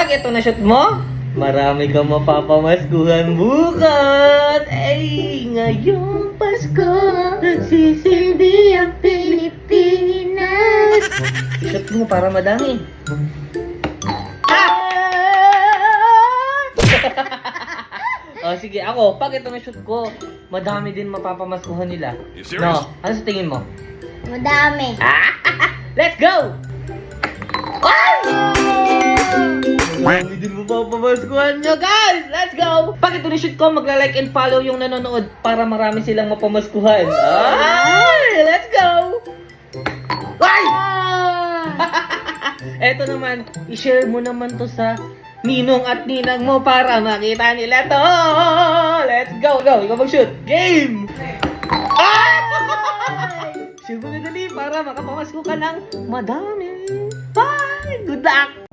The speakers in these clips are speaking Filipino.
Pag ito na shoot mo, marami kang mapapamaskuhan bukas. Ay, ngayong Pasko, nagsisilbi ang Pilipinas. Shoot mo para madami. oh, sige, ako, pag ito na shoot ko, madami din mapapamaskuhan nila. No, ano sa tingin mo? Madami. Ah! Let's go! Dami din mo papamaskuhan nyo, guys! Let's go! Pag ito ni-shoot ko, magla-like and follow yung nanonood para marami silang mapamaskuhan. Ay! Let's go! Ay! Eto naman, i-share mo naman to sa ninong at ninang mo para makita nila to. Let's go, go. Ikaw mag-shoot. Game! Ah! Share mo na dali para makapamasko ka ng madami.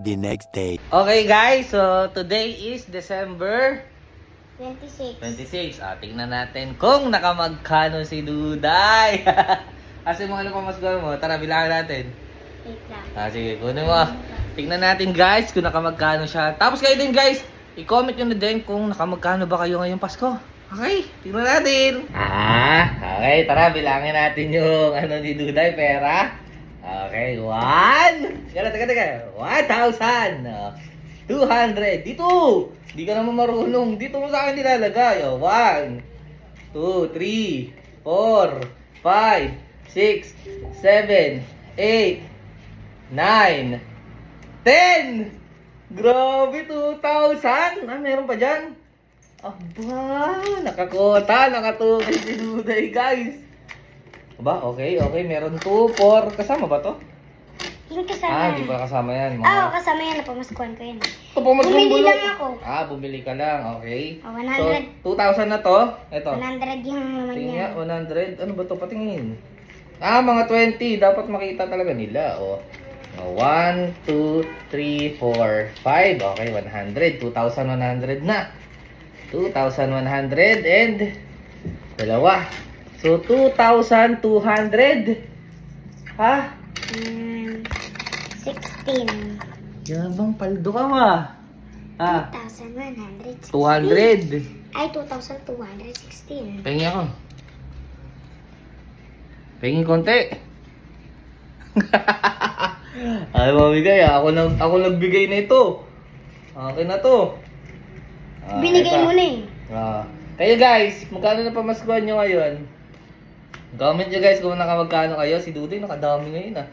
The next day. Okay guys, so today is December 26. 26. Ah, tingnan natin kung nakamagkano si Duday. Kasi mga ano pamasko mo, tara bilangan natin. Wait lang. Ah, sige, kunin mo. Tingnan natin guys kung nakamagkano siya. Tapos kayo din guys, i-comment nyo na din kung nakamagkano ba kayo ngayong Pasko. Okay, tingnan natin. Ah, okay, tara, bilangin natin yung ano ni Duday, pera. Okay, one. Teka, teka, teka. One thousand. Ah, 200. Dito. Hindi ka naman marunong. Dito mo sa akin nilalagay. Oh, one, two, three, four, five, six, seven, eight, Nine. Ten! Grabe, 2,000! Ah, meron pa dyan? Aba, nakakota, nakatukoy si Duday, guys. Aba, okay, okay. Meron 2, 4. Kasama ba to? Yung kasama. Ah, di ba kasama yan? Mga... Oo, kasama yan. Napamaskuhan ko yan. Mas Bumili lang ako. Ah, bumili ka lang. Okay. Oh, So, 2,000 100. na to. Ito. 100 yung naman Tingin niya. nga, 100. Ano ba to? Patingin. Ah, mga 20. Dapat makita talaga nila. Oh. 1, 2, 3, 4, 5. Okay, 100. 2,100 na. 2,100 and dalawa. So, 2,200. Ha? Hmm, 16. Yabang paldo ka ma. Ah, 2,116. 200. Ay, 2,216. Pengi ako. Pengi konti. Ay, mamigay. Ako, nag, ako nagbigay na ito. Akin na to. Ah, Binigay eto. mo na eh. Ah. Kayo guys, magkano na pamaskuhan nyo ngayon? Comment nyo guys kung nakamagkano kayo. Si Dudoy nakadami ngayon ah.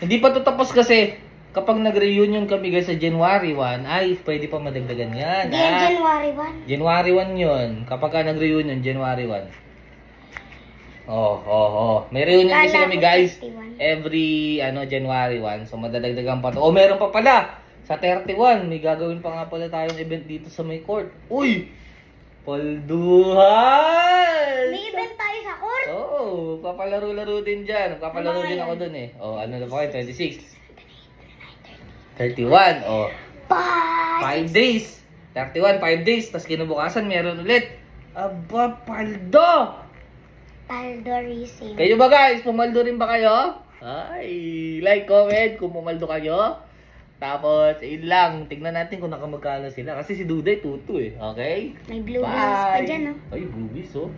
Hindi pa to tapos kasi kapag nag-reunion kami guys sa January 1, ay pwede pa madagdagan yan. Hindi yan ah. January January 1 yun. Kapag ka nag-reunion, January 1. Oh, oh, oh. May reunion kasi kami guys. 51. Every ano January 1. So madadagdagan pa to. Oh, meron pa pala. Sa 31, may gagawin pa nga pala tayong event dito sa may court. Uy! Palduhan! 1. May event tayo sa court. Oo, papalaro-laro din dyan. Papalaro din ako dun eh. Oh, ano na ba kayo? 26. 31. Oh, Bye! 5 days. 31, 5 days. Tapos kinabukasan, meron ulit. Aba, paldo! Paldorism. Kayo ba guys? Pumaldo rin ba kayo? Ay, like, comment kung pumaldo kayo. Tapos, yun lang. Tignan natin kung nakamagkano sila. Kasi si Duday, tuto eh. Okay? May blue balls pa Bye! dyan, oh. Ay, boobies oh.